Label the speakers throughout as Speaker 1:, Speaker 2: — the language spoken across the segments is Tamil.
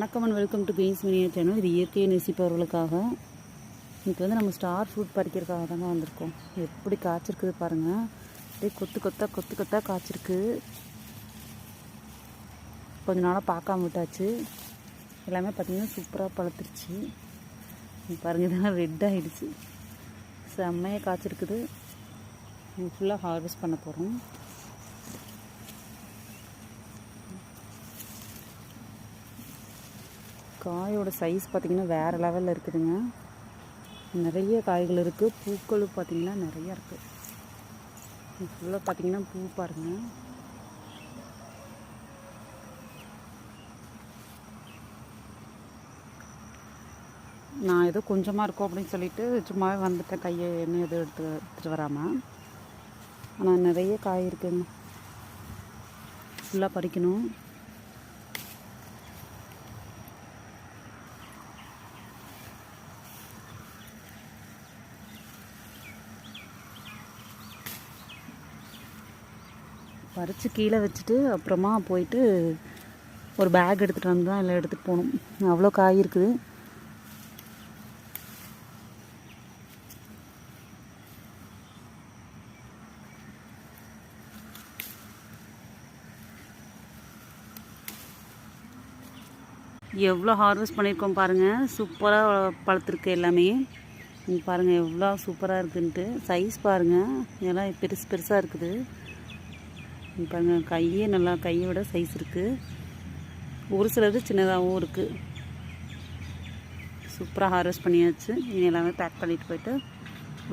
Speaker 1: வணக்கம் அண்ட் வெல்கம் டு பெயின்ஸ் மினியா சேனல் இது இயற்கையை நேசிப்பவர்களுக்காக. இன்றைக்கி வந்து நம்ம ஸ்டார் ஃப்ரூட் பறிக்கிறதுக்காக தாங்க வந்திருக்கோம். எப்படி காய்ச்சிருக்குது பாருங்கள் அப்படியே கொத்து கொத்தாக கொத்து கொத்தாக காய்ச்சிருக்கு. கொஞ்ச நாளாக பார்க்காம விட்டாச்சு. எல்லாமே பார்த்திங்கன்னா சூப்பராக பழுத்துருச்சு. பாருங்கள் இதெல்லாம் ரெட் ஆகிடுச்சு செம்மையாக காய்ச்சிருக்குது. ஃபுல்லாக ஹார்வெஸ்ட் பண்ண போகிறோம் காயோட சைஸ் பார்த்திங்கன்னா வேறு லெவலில் இருக்குதுங்க. நிறைய காய்கள் இருக்குது பூக்களும் பார்த்திங்கன்னா நிறைய இருக்குது ஃபுல்லாக பார்த்திங்கன்னா பூ பாருங்க. நான் ஏதோ கொஞ்சமாக இருக்கும் அப்படின்னு சொல்லிட்டு சும்மாவே வந்துட்டேன் கையை எண்ணெய் எதுவும் எடுத்து எடுத்துகிட்டு வராமல் ஆனால் நிறைய காய் இருக்குங்க. ஃபுல்லாக பறிக்கணும். பறித்து கீழே வச்சுட்டு அப்புறமா போயிட்டு ஒரு பேக் எடுத்துகிட்டு வந்து தான் எல்லாம் எடுத்துகிட்டு போகணும் அவ்வளோ காய் இருக்குது. எவ்வளோ ஹார்வெஸ்ட் பண்ணியிருக்கோம் பாருங்கள் சூப்பராக பழுத்துருக்கு எல்லாமே. பாருங்கள் எவ்வளோ சூப்பராக இருக்குன்ட்டு. சைஸ் பாருங்கள் இதெல்லாம் பெருசு பெருசாக இருக்குது. பாருங்கள் கையே நல்லா கையை விட சைஸ் இருக்குது ஒரு சிலது சின்னதாகவும் இருக்குது சூப்பராக ஹார்வெஸ்ட் பண்ணியாச்சு. இனி எல்லாமே பேக் பண்ணிட்டு போயிட்டு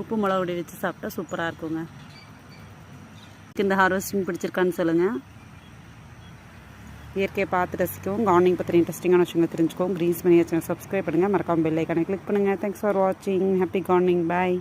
Speaker 1: உப்பு மிளகுடி வச்சு சாப்பிட்டா சூப்பராக இருக்குங்க. இந்த ஹார்வெஸ்டிங் பிடிச்சிருக்கான்னு சொல்லுங்கள் இயற்கையை பார்த்து ரசிக்கவும் கார்னிங் பற்றி இன்ட்ரெஸ்டிங்கான விஷயங்களை தெரிஞ்சுக்கவும் க்ரீன்ஸ் பண்ணி வச்சுங்க சப்ஸ்கிரைப் பண்ணுங்கள் மறக்காம பெல் ஐக்கானை கிளிக் பண்ணுங்கள் தேங்க்ஸ் ஃபார் வாட்சிங் ஹாப்பி கார்னிங் பாய்